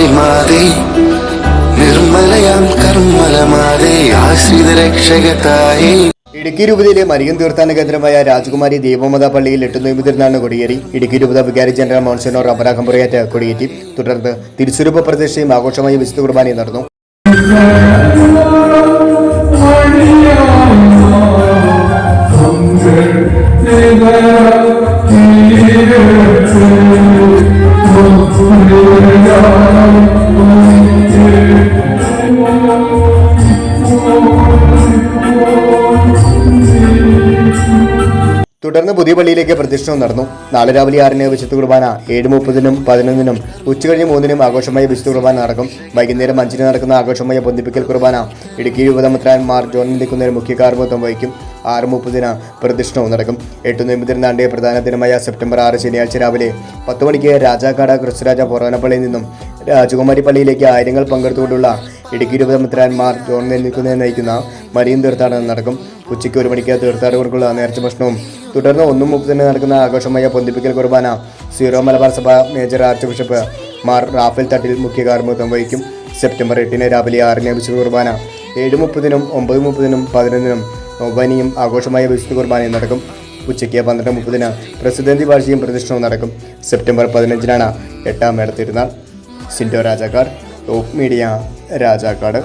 ശബരിമാതേ നിർമ്മലയാം കർമ്മലമാതേ ആശ്രിത രക്ഷകത്തായി. ഇടുക്കി രൂപതയിലെ മരിയം തീർത്ഥാന കേന്ദ്രമായ രാജകുമാരി ദീപമത പള്ളിയിൽ എട്ടുനൊമ്പതിരുന്നാണ് കൊടിയേറി. ഇടുക്കി രൂപത വികാരി ജനറൽ മോൺസിനോർ അപരാഗം പുറയാറ്റ് കൊടിയേറ്റി. തുടർന്ന് തിരുസ്വരൂപ പ്രദേശയും ആഘോഷമായി വിശുദ്ധ കുർബാനയും നടന്നു. തുടർന്ന് പുതിയ പള്ളിയിലേക്ക് പ്രദക്ഷിണവും നടന്നു. നാളെ രാവിലെ ആറിന് വിശുദ്ധ കുർബാന ഏഴ് മുപ്പതിനും പതിനൊന്നിനും ഉച്ചകഴിഞ്ഞ് മൂന്നിനും ആഘോഷമായ വിശുദ്ധ കുർബാന നടക്കും. വൈകുന്നേരം അഞ്ചിന് നടക്കുന്ന ആഘോഷമായ പൊന്തിപ്പിക്കൽ കുർബാന ഇടുക്കി മാർ ജോൺ നിൽക്കുന്നതിന് മുഖ്യ കാർമ്മത്വം വഹിക്കും. ആറ് മുപ്പതിന് പ്രദക്ഷിണവും നടക്കും. എട്ട് നോമ്പതിരുന്നാണ്ട് പ്രധാന ദിനമായ സെപ്റ്റംബർ ആറ് ശനിയാഴ്ച രാവിലെ പത്ത് മണിക്ക് രാജാക്കാട് കൃഷ്ണരാജ പൊറോനപ്പള്ളിയിൽ നിന്നും രാജകുമാരി പള്ളിയിലേക്ക് ആയിരങ്ങൾ പങ്കെടുത്തുകൊണ്ടുള്ള ഇടുക്കി രൂപതമിത്രാൻമാർ ജോൺ നിൽക്കുന്നതിന് നയിക്കുന്ന മരിയൻ തീർത്ഥാടനം നടക്കും. ഉച്ചയ്ക്ക് ഒരു മണിക്ക് തീർത്ഥാടകർക്കുള്ള നേർച്ച ഭക്ഷണവും. തുടർന്ന് ഒന്നും മുപ്പതിന് നടക്കുന്ന ആഘോഷമായ പൊന്തിപ്പിക്കൽ കുർബാന സീറോ മലബാർ സഭ major archbishop Mar Raphael Thattil മുഖ്യ കാർമ്മികത്വം വഹിക്കും. സെപ്റ്റംബർ എട്ടിന് രാവിലെ ആറിന് വിശുദ്ധ കുർബാന. ഏഴ് മുപ്പതിനും ഒമ്പത് മുപ്പതിനും പതിനൊന്നിനും ഒവനിയും ആഘോഷമായ വിശുദ്ധ കുർബാനയും നടക്കും. ഉച്ചയ്ക്ക് പന്ത്രണ്ട് മുപ്പതിന് പ്രസിദ്ധന്തി വാഴ്ചയും പ്രദക്ഷിണവും നടക്കും. സെപ്റ്റംബർ പതിനഞ്ചിനാണ് എട്ടാം മേടത്തിരുന്നാൾ സിൻഡോ രാജാക്കാട് ടോപ്പ് മീഡിയ രാജാക്കാട്.